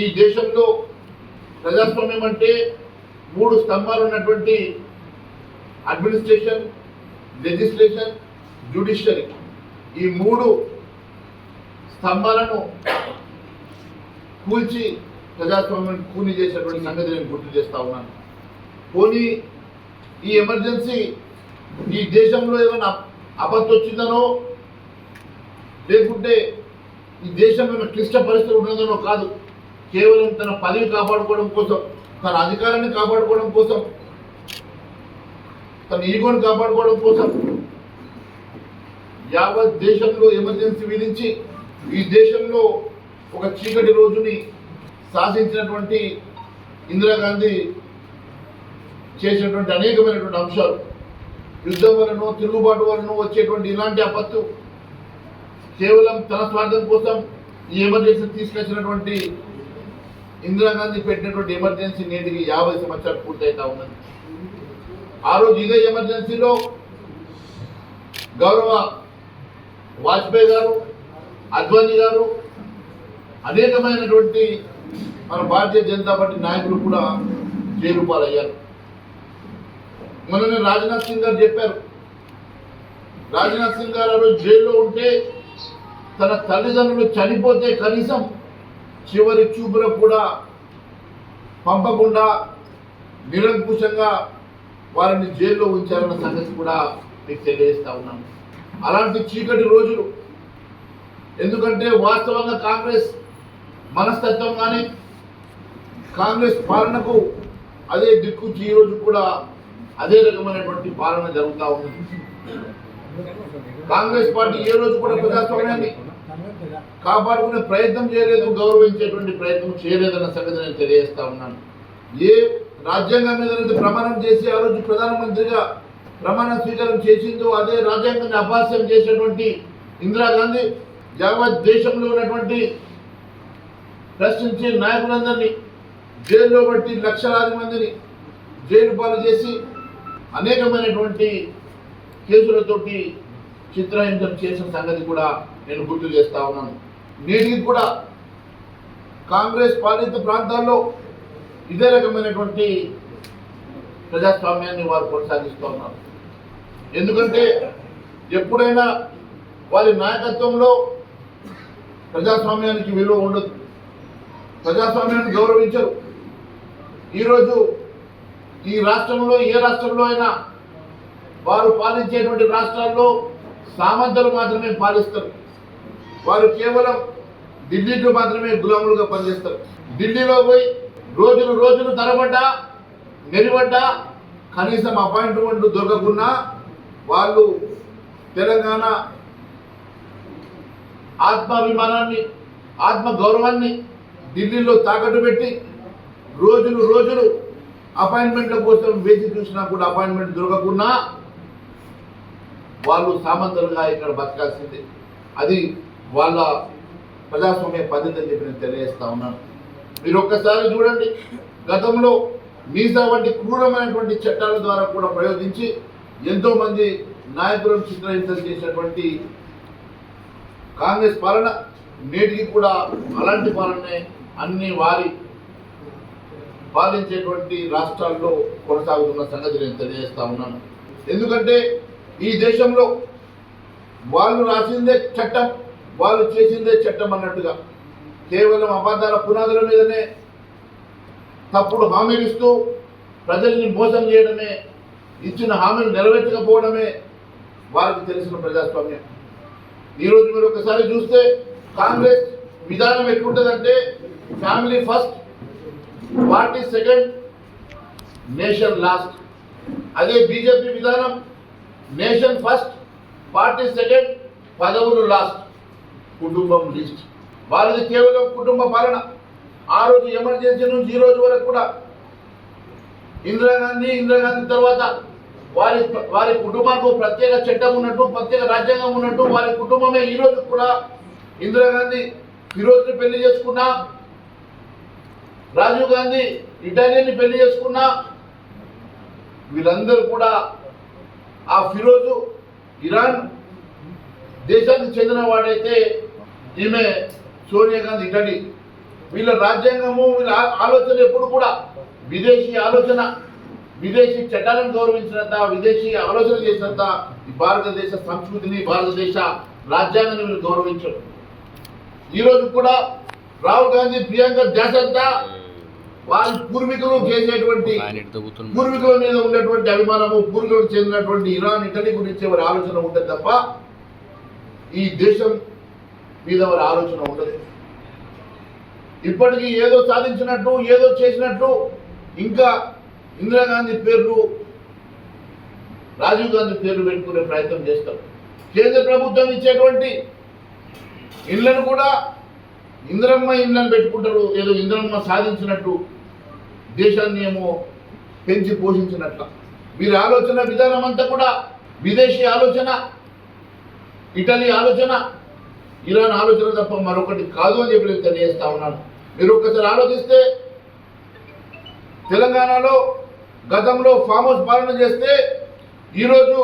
ఈ దేశంలో ప్రజాస్వామ్యం అంటే మూడు స్తంభాలు ఉన్నటువంటి అడ్మినిస్ట్రేషన్ లెజిస్లేషన్ జ్యుడిషియరీ. ఈ మూడు స్తంభాలను కూల్చి ప్రజాస్వామ్యం కూని చేసినటువంటి సంగతి నేను గుర్తు చేస్తా ఉన్నాను. పోనీ ఈ ఎమర్జెన్సీ ఈ దేశంలో ఏమైనా అబద్ధ వచ్చిందనో లేకుంటే ఈ దేశం ఏమైనా క్లిష్ట పరిస్థితి ఉన్నదనో కాదు. కేవలం తన పదవి కాపాడుకోవడం కోసం తన అధికారాన్ని కాపాడుకోవడం కోసం తన ఈగోని కాపాడుకోవడం కోసం యావత్ దేశంలో ఎమర్జెన్సీ విధించి ఈ దేశంలో ఒక చీకటి రోజుని సాధించినటువంటి ఇందిరాగాంధీ చేసినటువంటి అనేకమైనటువంటి అంశాలు. యుద్ధం వలనో తిరుగుబాటు వలనో వచ్చేటువంటి ఇలాంటి అపత్తు కేవలం తన స్వార్థం కోసం ఈ ఎమర్జెన్సీ తీసుకొచ్చినటువంటి ఇందిరాగాంధీ పెట్టినటువంటి ఎమర్జెన్సీ నేటికి యాభై సంవత్సరాలు పూర్తయితా ఉన్నది. ఆ రోజు ఇదే ఎమర్జెన్సీలో గౌరవ వాజ్పేయి గారు అద్వానీ గారు అనేకమైనటువంటి మన భారతీయ జనతా పార్టీ నాయకులు కూడా జైలు పాలయ్యారు. మొన్న రాజ్నాథ్ సింగ్ గారు చెప్పారు రాజ్నాథ్ సింగ్ గారు జైల్లో ఉంటే తన తల్లిదండ్రులు చనిపోతే కనీసం చివరి చూపులో కూడా పంపకుండా నిరంకుశంగా వారిని జైల్లో ఉంచారన్న సంగతి కూడా మీకు తెలియజేస్తా ఉన్నాను. అలాంటి చీకటి రోజులు. ఎందుకంటే వాస్తవంగా కాంగ్రెస్ మనస్తత్వం కానీ కాంగ్రెస్ పాలనకు అదే దిక్కు ఈ రోజు కూడా అదే రకమైనటువంటి పాలన జరుగుతూ ఉంది కాంగ్రెస్ పార్టీ ఏ రోజు కూడా ప్రజాస్వామ్యాన్ని కాపాడుకునే ప్రయత్నం చేయలేదు గౌరవించేటువంటి ప్రయత్నం చేయలేదన్న సంగతి నేను తెలియజేస్తా ఉన్నాను. ఏ రాజ్యాంగం మీద ప్రమాణం చేసి ఆ రోజు ప్రధానమంత్రిగా ప్రమాణ స్వీకారం చేసిందో అదే రాజ్యాంగాన్ని అభాస్యం చేసినటువంటి ఇందిరాగాంధీ యావత్ దేశంలో ఉన్నటువంటి ప్రశ్నించే నాయకులందరినీ జైల్లో బట్టి లక్షలాది మందిని జైలు పాలు చేసి అనేకమైనటువంటి కేసులతోటి చిత్రాయంతం చేసిన సంగతి కూడా నేను గుర్తు చేస్తా ఉన్నాను. నేటికి కూడా కాంగ్రెస్ పాలిత ప్రాంతాల్లో ఇదే రకమైనటువంటి ప్రజాస్వామ్యాన్ని వారు కొనసాగిస్తూ ఉన్నారు. ఎందుకంటే ఎప్పుడైనా వారి నాయకత్వంలో ప్రజాస్వామ్యానికి విలువ ఉండదు. ప్రజాస్వామ్యాన్ని గౌరవించరు. ఈరోజు ఈ రాష్ట్రంలో ఏ రాష్ట్రంలో అయినా వారు పాలించేటువంటి రాష్ట్రాల్లో సామంతలు మాత్రమే పాలిస్తారు. వారు కేవలం ఢిల్లీకి మాత్రమే గులాములుగా పనిచేస్తారు. ఢిల్లీలో పోయి రోజులు రోజులు తరబడ్డా మెరుగడ్డా కనీసం అపాయింట్మెంట్ దొరకకున్నా వాళ్ళు తెలంగాణ ఆత్మాభిమానాన్ని ఆత్మ గౌరవాన్ని ఢిల్లీలో తాకట్టు పెట్టి రోజులు రోజులు అపాయింట్మెంట్ల కోసం వేచి చూసినా కూడా అపాయింట్మెంట్ దొరకకున్నా వాళ్ళు సామంతలుగా ఇక్కడ బతకాల్సిందే. అది వాళ్ళ ప్రజాస్వామ్య పద్ధతి అని చెప్పి నేను తెలియజేస్తా ఉన్నాను. మీరు ఒక్కసారి చూడండి గతంలో మీసా వంటి క్రూరమైనటువంటి చట్టాల ద్వారా కూడా ప్రయోగించి ఎంతోమంది నాయకులను చిత్రహింసలు చేసినటువంటి కాంగ్రెస్ పాలన నేటికి కూడా అలాంటి పాలనే అన్ని వారి పాలించేటువంటి రాష్ట్రాల్లో కొనసాగుతున్న సంగతి నేను తెలియజేస్తా ఉన్నాను. ఎందుకంటే ఈ దేశంలో వాళ్ళు రాసిందే చట్టం. వాళ్ళు చేసిందే చట్టం అన్నట్టుగా. కేవలం అబద్ధాల పునాదుల మీదనే తప్పుడు హామీలు ఇస్తూ ప్రజల్ని మోసం చేయడమే ఇచ్చిన హామీలు నెరవేర్చకపోవడమే వారికి తెలిసిన ప్రజాస్వామ్యం. ఈరోజు మీరు ఒకసారి చూస్తే కాంగ్రెస్ విధానం ఎట్లుంటుందంటే family first party second nation last. అదే బీజేపీ విధానం నేషన్ ఫస్ట్ పార్టీ సెకండ్ పదవులు లాస్ట్. కుటుంబం లిస్ట్. వాళ్ళది కేవలం కుటుంబ పాలన. ఆ రోజు ఎమర్జెన్సీ నుంచి ఈ రోజు వరకు కూడా ఇందిరాగాంధీ ఇందిరాగాంధీ తర్వాత వారి వారి కుటుంబానికి ప్రత్యేక చట్టం ఉన్నట్టు ప్రత్యేక రాజ్యాంగం ఉన్నట్టు వారి కుటుంబమే ఈ రోజు కూడా ఇందిరాగాంధీ ఫిరోజ్ని పెళ్ళి చేసుకున్నా రాజీవ్ గాంధీ ఇటాలియన్ని పెళ్ళి చేసుకున్నా వీళ్ళందరూ కూడా ఆ ఫిరోజు ఇరాన్ దేశానికి చెందిన వాడైతే ఈమె సోనియా గాంధీ ఇటలీ వీళ్ళ రాజ్యాంగము వీళ్ళ ఆలోచన ఎప్పుడు కూడా విదేశీ ఆలోచన విదేశీ చట్టాలను గౌరవించినంత విదేశీ ఆలోచన చేసినంత ఈ భారతదేశ సంస్కృతిని భారతదేశ రాజ్యాంగాన్ని వీళ్ళు గౌరవించరు. ఈ రోజు కూడా రాహుల్ గాంధీ ప్రియాంక ధ్యాస అంతా వాళ్ళ పూర్వీకులు చేసేటువంటి పూర్వీకుల మీద ఉన్నటువంటి అభిమానము పూర్వీకులకు చెందినటువంటి ఇరాన్ ఇటలీ గురించి వారి ఆలోచన ఉంటుంది తప్ప ఈ దేశం మీద వారి ఆలోచన ఉండదు. ఇప్పటికీ ఏదో సాధించినట్టు ఏదో చేసినట్టు ఇంకా ఇందిరాగాంధీ పేర్లు రాజీవ్ గాంధీ పేర్లు పెట్టుకునే ప్రయత్నం చేస్తారు. కేంద్ర ప్రభుత్వం ఇచ్చేటువంటి ఇళ్ళను కూడా ఇంద్రమ్మ ఇళ్ళని పెట్టుకుంటారు. ఏదో ఇంద్రమ్మ సాధించినట్టు దేశాన్ని ఏమో పెంచి పోషించినట్ల. వీరి ఆలోచన విధానం అంతా కూడా విదేశీ ఆలోచన ఇటలీ ఆలోచన ఇలాంటి ఆలోచన తప్ప మరొకటి కాదు అని చెప్పి నేను తెలియజేస్తా ఉన్నాను. మీరు ఒక్కసారి ఆలోచిస్తే తెలంగాణలో గతంలో ఫామ్ హౌస్ పాలన చేస్తే ఈరోజు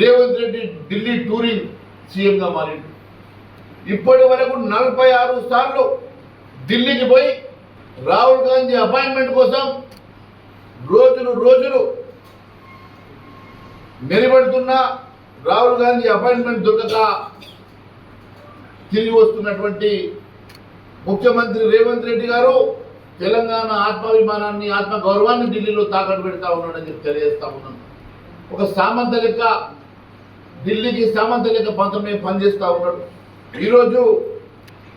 రేవంత్ రెడ్డి ఢిల్లీ టూరింగ్ సీఎంగా మారిండు. ఇప్పటి వరకు నలభై ఆరు సార్లు ఢిల్లీకి పోయి రాహుల్ గాంధీ అపాయింట్మెంట్ కోసం రోజులు రోజులు మెరిపెడుతున్న రాహుల్ గాంధీ అపాయింట్మెంట్ దొరకక తిరిగి వస్తున్నటువంటి ముఖ్యమంత్రి రేవంత్ రెడ్డి గారు తెలంగాణ ఆత్మాభిమానాన్ని ఆత్మ గౌరవాన్ని ఢిల్లీలో తాకట్టు పెడతా ఉన్నాడని చెప్పి తెలియజేస్తా ఉన్నాను. ఒక సామంత లెక్క ఢిల్లీకి సామంత లెక్క పంతమే పనిచేస్తూ ఉన్నాడు. ఈరోజు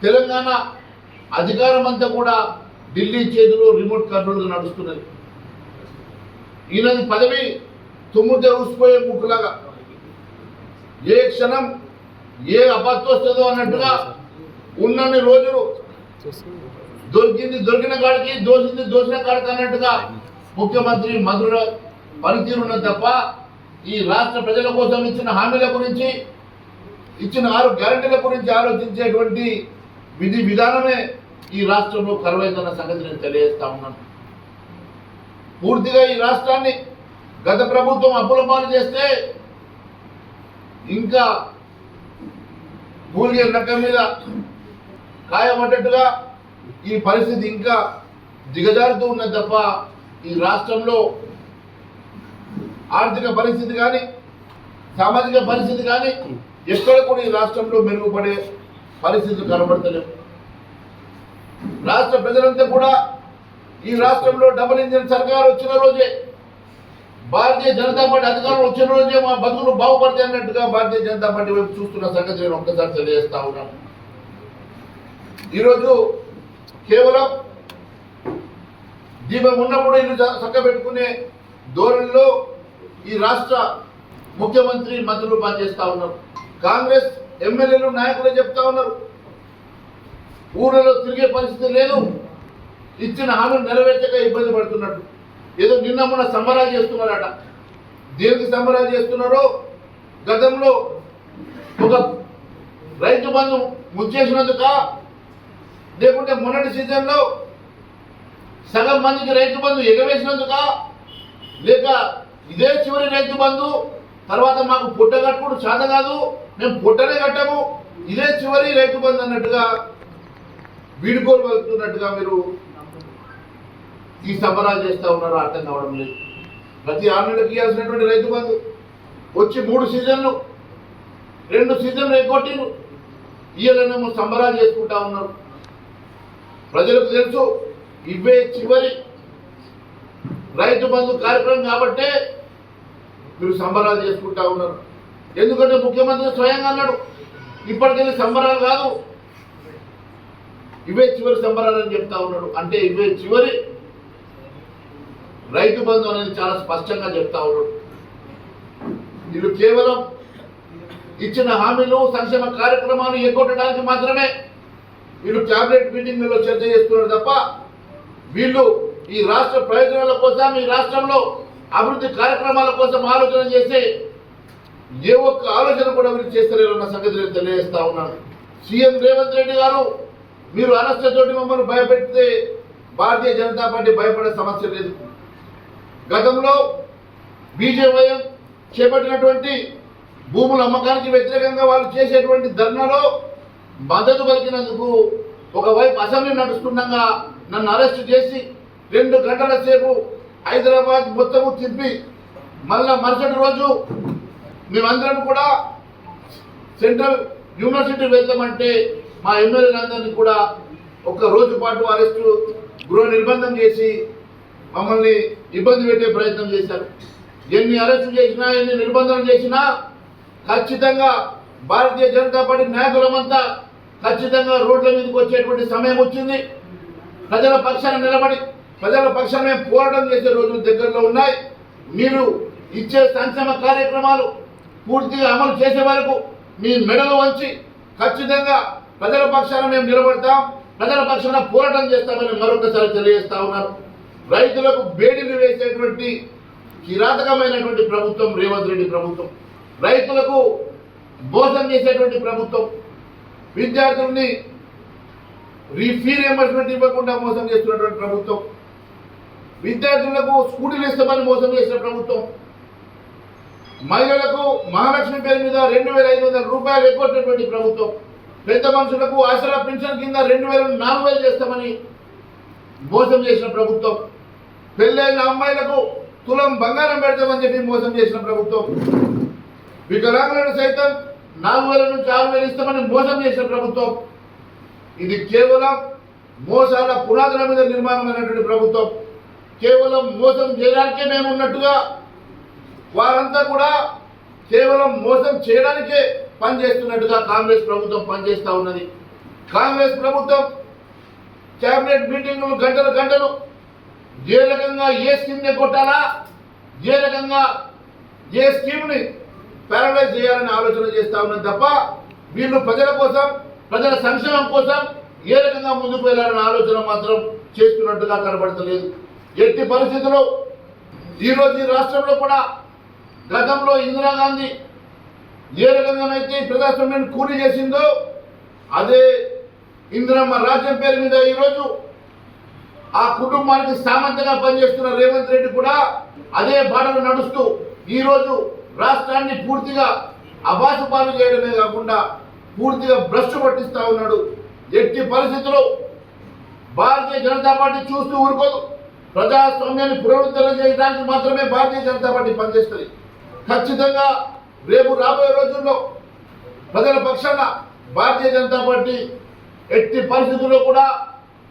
తెలంగాణ అధికారం అంతా కూడా ఢిల్లీ చేతిలో రిమోట్ కంట్రోల్గా నడుస్తున్నది. ఈయనది పదవి తుమ్ముతే ఊసిపోయే ముక్కులాగా ఏ క్షణం ఏ అపత్తు వస్తుందో అన్నట్టుగా ఉన్నన్ని రోజులు దొరికింది దొరికిన కాడికి దోషింది దోషిన కాడికి అన్నట్టుగా ముఖ్యమంత్రి మధుర పనితీరున్న తప్ప ఈ రాష్ట్ర ప్రజల కోసం ఇచ్చిన హామీల గురించి ఇచ్చిన ఆరు గ్యారంటీల గురించి ఆలోచించేటువంటి విధి విధానమే ఈ రాష్ట్రంలో కరువైందన్న సంగతి నేను తెలియజేస్తా ఉన్నాను. పూర్తిగా ఈ రాష్ట్రాన్ని గత ప్రభుత్వం అప్పుల పాలు చేస్తే ఇంకా మూలిగే నక్క మీద కాయపడ్డట్టుగా ఈ పరిస్థితి ఇంకా దిగజారుతూ ఉన్నది తప్ప ఈ రాష్ట్రంలో ఆర్థిక పరిస్థితి కానీ సామాజిక పరిస్థితి కానీ ఎక్కడ కూడా ఈ రాష్ట్రంలో మెరుగుపడే పరిస్థితులు కనబడతలేవు. రాష్ట్ర ప్రజలంతా కూడా ఈ రాష్ట్రంలో డబుల్ ఇంజిన్ సర్కార్ వచ్చిన రోజే భారతీయ జనతా పార్టీ అధికారం వచ్చిన రోజే మా బతుకులు బాగుపడతాయి అన్నట్టుగా భారతీయ జనతా పార్టీ వైపు చూస్తున్న సంగతి నేను ఒక్కసారి తెలియజేస్తా ఉన్నాను ఈరోజు కేవలం దీపం ఉన్నప్పుడు ఇల్లు చక్కబెట్టుకునే ధోరణిలో ఈ రాష్ట్ర ముఖ్యమంత్రి మంత్రులు పనిచేస్తా ఉన్నారు. కాంగ్రెస్ ఎమ్మెల్యేలు నాయకులే చెప్తా ఉన్నారు. ఊళ్ళలో తిరిగే పరిస్థితి లేదు. ఇచ్చిన హామీలు నెరవేర్చక ఇబ్బంది పడుతున్నట్టు. ఏదో నిన్న మొన్న సంబరాలు చేస్తున్నారట. దేనికి సంబరాలు చేస్తున్నారో గతంలో ఒక రైతు బంధు ముంచేసినందుక లేకుంటే మొన్నటి సీజన్లో సగం మందికి రైతు బంధు ఎగవేసినందుక లేక ఇదే చివరి రైతు బంధు తర్వాత మాకు పుట్ట కట్టుకుంటూ చేత కాదు మేము పుట్టనే కట్టాము. ఇదే చివరి రైతు బంధు అన్నట్టుగా వీడుకోలు వెళ్తున్నట్టుగా మీరు ఈ సంబరాలు చేస్తూ ఉన్నారో అర్థం కావడం లేదు. ప్రతి ఆరు నెలలకు ఇవ్వాల్సినటువంటి రైతు బంధు. వచ్చి మూడు సీజన్లు రెండు సీజన్లు ఎగ్గొట్టిరు ఇయ్యాలనేమో సంబరాలు చేసుకుంటా ఉన్నారు ప్రజలకు తెలుసు ఇవే చివరి రైతు బంధు కార్యక్రమం కాబట్టే మీరు సంబరాలు చేసుకుంటా ఉన్నారు. ఎందుకంటే ముఖ్యమంత్రి స్వయంగా అన్నాడు ఇప్పటికెళ్ళి సంబరాలు కాదు. ఇవే చివరి సంబరాలు అని చెప్తా ఉన్నాడు. అంటే ఇవే చివరి రైతు బంధు అనేది చాలా స్పష్టంగా చెప్తా ఉన్నాడు. వీళ్ళు కేవలం ఇచ్చిన హామీలు సంక్షేమ కార్యక్రమాలు ఎగ్గొట్టడానికి మాత్రమే వీళ్ళు క్యాబినెట్ మీటింగ్లలో చర్చ చేస్తున్నారు తప్ప వీళ్ళు ఈ రాష్ట్ర ప్రయోజనాల కోసం ఈ రాష్ట్రంలో అభివృద్ధి కార్యక్రమాల కోసం ఆలోచన చేసి ఏ ఒక్క ఆలోచన కూడా వీళ్ళు చేస్తలేరన్న సంగతి నేను తెలియజేస్తా ఉన్నాను. సీఎం రేవంత్ రెడ్డి గారు మీరు అరెస్టులతోటి మమ్మల్ని భయపెడితే భారతీయ జనతా పార్టీ భయపడే సమస్య లేదు. గతంలో బీజేవైఎం చేపట్టినటువంటి భూముల అమ్మకానికి వ్యతిరేకంగా వాళ్ళు చేసేటువంటి ధర్నాలో మద్దతు పలికినందుకు ఒకవైపు అసెంబ్లీ నడుస్తుండగా నన్ను అరెస్ట్ చేసి రెండు గంటల సేపు హైదరాబాద్ మొత్తము తిప్పి మళ్ళా మరుసటి రోజు మేమందరం కూడా సెంట్రల్ యూనివర్సిటీ వెళ్తామంటే మా ఎమ్మెల్యేలందరినీ కూడా ఒక రోజు పాటు అరెస్టు గృహ నిర్బంధం చేసి మమ్మల్ని ఇబ్బంది పెట్టే ప్రయత్నం చేశారు. ఎన్ని అరెస్ట్ చేసినా ఎన్ని నిర్బంధం చేసినా ఖచ్చితంగా భారతీయ జనతా పార్టీ నాయకులమంతా ఖచ్చితంగా రోడ్ల మీదకి వచ్చేటువంటి సమయం వచ్చింది. ప్రజల పక్షాన నిలబడి ప్రజల పక్షాన మేము పోరాటం చేసే రోజులు దగ్గరలో ఉన్నాయి. మీరు ఇచ్చే సంక్షేమ కార్యక్రమాలు పూర్తిగా అమలు చేసే వరకు మీ మెడలు వంచి ఖచ్చితంగా ప్రజల పక్షాన మేము నిలబడతాం. ప్రజల పక్షాన పోరాటం చేస్తామని మరొకసారి తెలియజేస్తా ఉన్నారు రైతులకు బేడీలు వేసేటువంటి కిరాతకమైనటువంటి ప్రభుత్వం రేవంత్ రెడ్డి ప్రభుత్వం. రైతులకు మోసం చేసేటువంటి ప్రభుత్వం. విద్యార్థుల్ని ఫీ రియంబర్స్మెంట్ ఇవ్వకుండా మోసం చేస్తున్నటువంటి ప్రభుత్వం. విద్యార్థులకు స్కూటీలు ఇస్తామని మోసం చేసిన ప్రభుత్వం. మహిళలకు మహాలక్ష్మి పేరు మీద రెండు వేల ఐదు వందల రూపాయలు ఎగ్గొట్టినటువంటి ప్రభుత్వం. పెద్ద మనుషులకు ఆసరా పెన్షన్ కింద రెండు వేల నాలుగు వేలు చేస్తామని మోసం చేసిన ప్రభుత్వం. పెళ్ళైన అమ్మాయిలకు తులం బంగారం పెడతామని చెప్పి మోసం చేసిన ప్రభుత్వం. వికలాంగులను సైతం నాలుగు వేల నుంచి ఆరు వేలు ఇస్తామని మోసం చేసిన ప్రభుత్వం. ఇది కేవలం మోసాల పునాదుల మీద నిర్మాణమైనటువంటి ప్రభుత్వం. కేవలం మోసం చేయడానికే మేము ఉన్నట్టుగా వారంతా కూడా కేవలం మోసం చేయడానికే పనిచేస్తున్నట్టుగా కాంగ్రెస్ ప్రభుత్వం పనిచేస్తూ ఉన్నది. కాంగ్రెస్ ప్రభుత్వం కేబినెట్ మీటింగులు గంటలు గంటలు ఏ రకంగా ఏ స్కీమ్ని కొట్టాలా? ఏ రకంగా ఏ స్కీమ్ని పారలైజ్ చేయాలని ఆలోచన చేస్తా ఉన్నది తప్ప వీళ్ళు ప్రజల కోసం ప్రజల సంక్షేమం కోసం ఏ రకంగా ముందుకు వెళ్ళాలనే ఆలోచన మాత్రం చేస్తున్నట్టుగా కనబడతలేదు. ఎట్టి పరిస్థితుల్లో ఈరోజు ఈ రాష్ట్రంలో కూడా గతంలో ఇందిరాగాంధీ ఏ రకంగానైతే ప్రజాస్వామ్యాన్ని కూలి చేసిందో అదే ఇందిరమ్మ రాజ్యం పేరు మీద ఈరోజు ఆ కుటుంబానికి సామంతగా పనిచేస్తున్న రేవంత్ రెడ్డి కూడా అదే బాటలు నడుస్తూ ఈరోజు రాష్ట్రాన్ని పూర్తిగా అభాసపాలు చేయడమే కాకుండా పూర్తిగా భ్రష్టు పట్టిస్తా ఉన్నాడు. ఎట్టి పరిస్థితుల్లో భారతీయ జనతా పార్టీ చూస్తూ ఊరుకోదు. ప్రజాస్వామ్యాన్ని పునరుద్ధరణ చేయడానికి మాత్రమే భారతీయ జనతా పార్టీ పనిచేస్తుంది. ఖచ్చితంగా రేపు రాబోయే రోజుల్లో ప్రజల పక్షాన భారతీయ జనతా పార్టీ ఎట్టి పరిస్థితుల్లో కూడా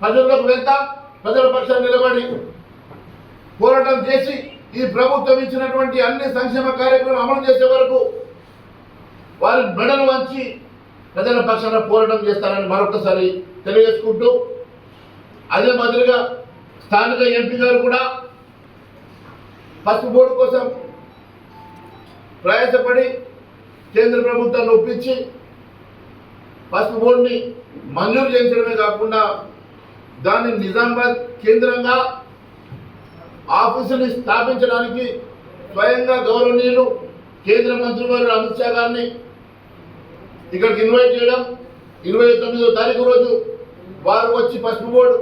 ప్రజల్లోకి వెళ్తాం. ప్రజల పక్షాన్ని నిలబడి పోరాటం చేసి ఈ ప్రభుత్వం ఇచ్చినటువంటి అన్ని సంక్షేమ కార్యక్రమాలు అమలు చేసే వరకు వారి మెడలు వంచి ప్రజల పక్షాన పోరాటం చేస్తారని మరొకసారి తెలియజేసుకుంటూ అదే మాదిరిగా స్థానిక ఎంపీ గారు కూడా పసుపు బోర్డు కోసం ప్రయాసపడి కేంద్ర ప్రభుత్వాన్ని ఒప్పించి పసుపు బోర్డుని మంజూరు చేయించడమే కాకుండా దాన్ని నిజామాబాద్ కేంద్రంగా ఆఫీసుని స్థాపించడానికి స్వయంగా గౌరవనీయులు కేంద్ర మంత్రి గారు అమిత్ షా గారిని ఇక్కడికి ఇన్వైట్ చేయడం ఇరవై తొమ్మిదో తారీఖు రోజు వారు వచ్చి పసుపు బోర్డు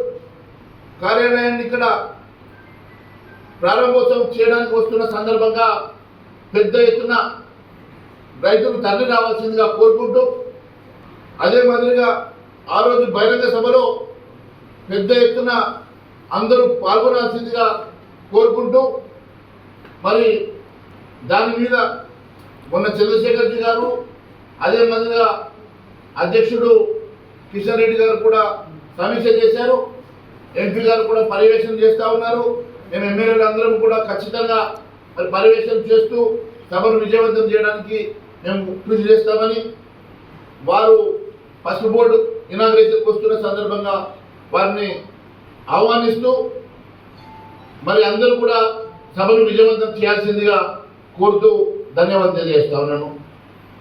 కార్యాలయాన్ని ఇక్కడ ప్రారంభోత్సవం చేయడానికి వస్తున్న సందర్భంగా పెద్ద ఎత్తున రైతులు తరలి రావాల్సిందిగా కోరుకుంటూ అదే మాదిరిగా ఆ రోజు బహిరంగ సభలో పెద్ద ఎత్తున అందరూ పాల్గొనాల్సిందిగా కోరుకుంటూ మరి దాని మీద మొన్న చంద్రశేఖర్జీ గారు అదే మాదిరిగా అధ్యక్షుడు కిషన్ రెడ్డి గారు కూడా సమీక్ష చేశారు. ఎంపీ గారు కూడా పర్యవేక్షణ చేస్తూ ఉన్నారు. మేము ఎమ్మెల్యేలు అందరం కూడా ఖచ్చితంగా మరి పర్యవేక్షణ చేస్తూ సభను విజయవంతం చేయడానికి మేము కృషి చేస్తామని వారు ఫస్ట్ బోర్డు ఇనాగ్రేషన్కి వస్తున్న సందర్భంగా వారిని ఆహ్వానిస్తూ మరి అందరూ కూడా సభను విజయవంతం చేయాల్సిందిగా కోరుతూ ధన్యవాదాలు తెలియజేస్తా ఉన్నాను.